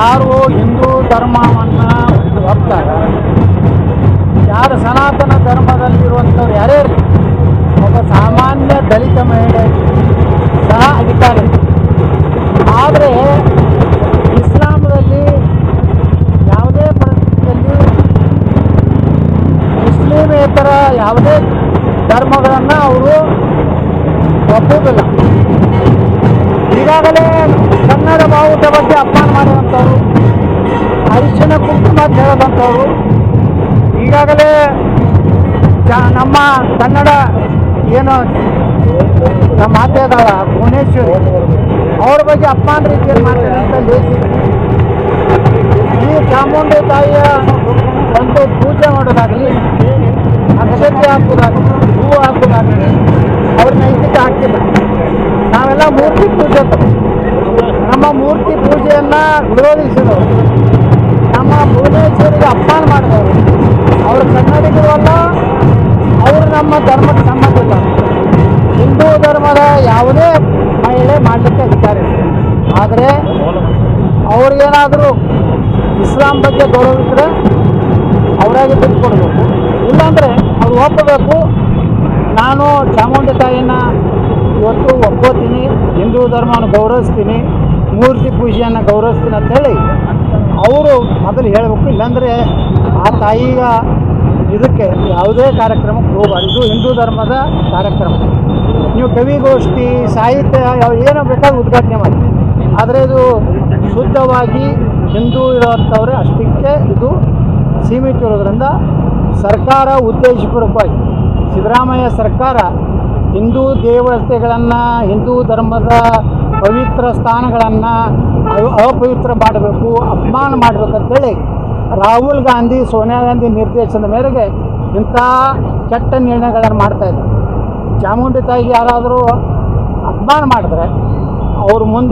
ಯಾರು ಹಿಂದೂ ಧರ್ಮವನ್ನು ಒಪ್ತಾರೆ ಯಾರು ಸನಾತನ ಧರ್ಮದಲ್ಲಿರುವಂಥವ್ರು ಯಾರೇ ಇರಲಿ, ಒಬ್ಬ ಸಾಮಾನ್ಯ ದಲಿತ ಮಹಿಳೆ ಸಹ ಅಧಿಕಾರಿ ಆದರೆ ಇಸ್ಲಾಮದಲ್ಲಿ ಯಾವುದೇ ಪರಿಸ್ಥಿತಿಯಲ್ಲಿ ಮುಸ್ಲಿಮೇತರ ಯಾವುದೇ ಧರ್ಮಗಳನ್ನು ಅವರು ಒಪ್ಪುವುದಿಲ್ಲ. ಈಗಾಗಲೇ ಕನ್ನಡ ಬಾವುಟ ಬಗ್ಗೆ ಅಪಮಾನ ಮಾಡಿದಂಥವ್ರು ಅರಿಶಿನ ಕುಂಕುಮ ಅಂತ ಹೇಳದಂಥವ್ರು ಈಗಾಗಲೇ ನಮ್ಮ ಕನ್ನಡ ಏನು ನಮ್ಮ ಮಾತೆ ಅದಾಳ, ಭುವನೇಶ್ವರಿ, ಅವ್ರ ಬಗ್ಗೆ ಅಪಮಾನ ರೀತಿಯಲ್ಲಿ ಲೇಖಿ ಈ ಚಾಮುಂಡಿ ತಾಯಿಯ ಒಂದು ಪೂಜೆ ಮಾಡೋದಾಗಲಿ, ಅಕ್ಷತೆ ಹಾಕೋದಾಗಲಿ, ಹೂವು ಹಾಕೋದಾಗಲಿ ಅವ್ರ ನೈತಿಕ ಹಾಕಿಲ್ಲ ನಾವೆಲ್ಲ ಮೂರ್ತಿ ಪೂಜೆ ನಮ್ಮ ಮೂರ್ತಿ ಪೂಜೆಯನ್ನು ವಿರೋಧಿಸಿದವರು ನಮ್ಮ ಭುವನೇಶ್ವರಿಗೆ ಅಪಮಾನ ಮಾಡಿದವರು. ಅವರು ಕನ್ನಡಿಗರಲ್ಲ, ಅವರು ನಮ್ಮ ಧರ್ಮಕ್ಕೆ ಸಂಬಂಧ ಇಲ್ಲ ಹಿಂದೂ ಧರ್ಮದ ಯಾವುದೇ ಮಹಿಳೆ ಮಾಡಲಿಕ್ಕೆ ಅಧಿಕಾರ ಆದರೆ ಅವ್ರಿಗೇನಾದರೂ ಇಸ್ಲಾಂ ಬಗ್ಗೆ ಗೌರವಿಸಿದ್ರೆ ಅವರಾಗಿ ಬಿಟ್ಕೊಡ್ಬೇಕು ಇಲ್ಲಾಂದರೆ ಅವ್ರು ಒಪ್ಪಬೇಕು. ನಾನು ಚಾಮುಂಡಿ ತಾಯಿನ ಇವತ್ತು ಒಪ್ಕೋತೀನಿ ಹಿಂದೂ ಧರ್ಮವನ್ನು ಗೌರವಿಸ್ತೀನಿ. ಮೂರ್ತಿ ಪೂಜೆಯನ್ನು ಗೌರವಿಸ್ತೀನಿ ಅಂತೇಳಿ ಅವರು ಮೊದಲು ಹೇಳಬೇಕು, ಇಲ್ಲಾಂದರೆ ಆ ತಾಯಿಯ ಇದಕ್ಕೆ ಯಾವುದೇ ಕಾರ್ಯಕ್ರಮಕ್ಕೆ ಹೋಗಬಾರ್ದು. ಇದು ಹಿಂದೂ ಧರ್ಮದ ಕಾರ್ಯಕ್ರಮ. ನೀವು ಕವಿಗೋಷ್ಠಿ ಸಾಹಿತ್ಯ ಏನೋ ಬೇಕಾದ್ರೂ ಉದ್ಘಾಟನೆ ಮಾಡಿ. ಆದರೆ ಇದು ಶುದ್ಧವಾಗಿ ಹಿಂದೂ ಇರುವಂಥವ್ರೆ ಅಷ್ಟಕ್ಕೆ ಇದು ಸೀಮಿತ ಇರೋದ್ರಿಂದ ಸರ್ಕಾರ ಉದ್ದೇಶಪೂರ್ವಕವಾಗಿ ಸಿದ್ದರಾಮಯ್ಯ ಸರ್ಕಾರ ಹಿಂದೂ ದೇವತೆಗಳನ್ನು ಹಿಂದೂ ಧರ್ಮದ ಪವಿತ್ರ ಸ್ಥಾನಗಳನ್ನು ಅಪವಿತ್ರ ಮಾಡಬೇಕು, ಅಪಮಾನ ಮಾಡಬೇಕಂತೇಳಿ ರಾಹುಲ್ ಗಾಂಧಿ, ಸೋನಿಯಾ ಗಾಂಧಿ ನಿರ್ದೇಶನದ ಮೇರೆಗೆ ಇಂಥ ಕೆಟ್ಟ ನಿರ್ಣಯಗಳನ್ನು ಮಾಡ್ತಾಯಿದ್ದಾರೆ ಚಾಮುಂಡಿ ತಾಯಿಗೆ ಯಾರಾದರೂ ಅಪಮಾನ ಮಾಡಿದ್ರೆ ಅವ್ರ ಮುಂದೆ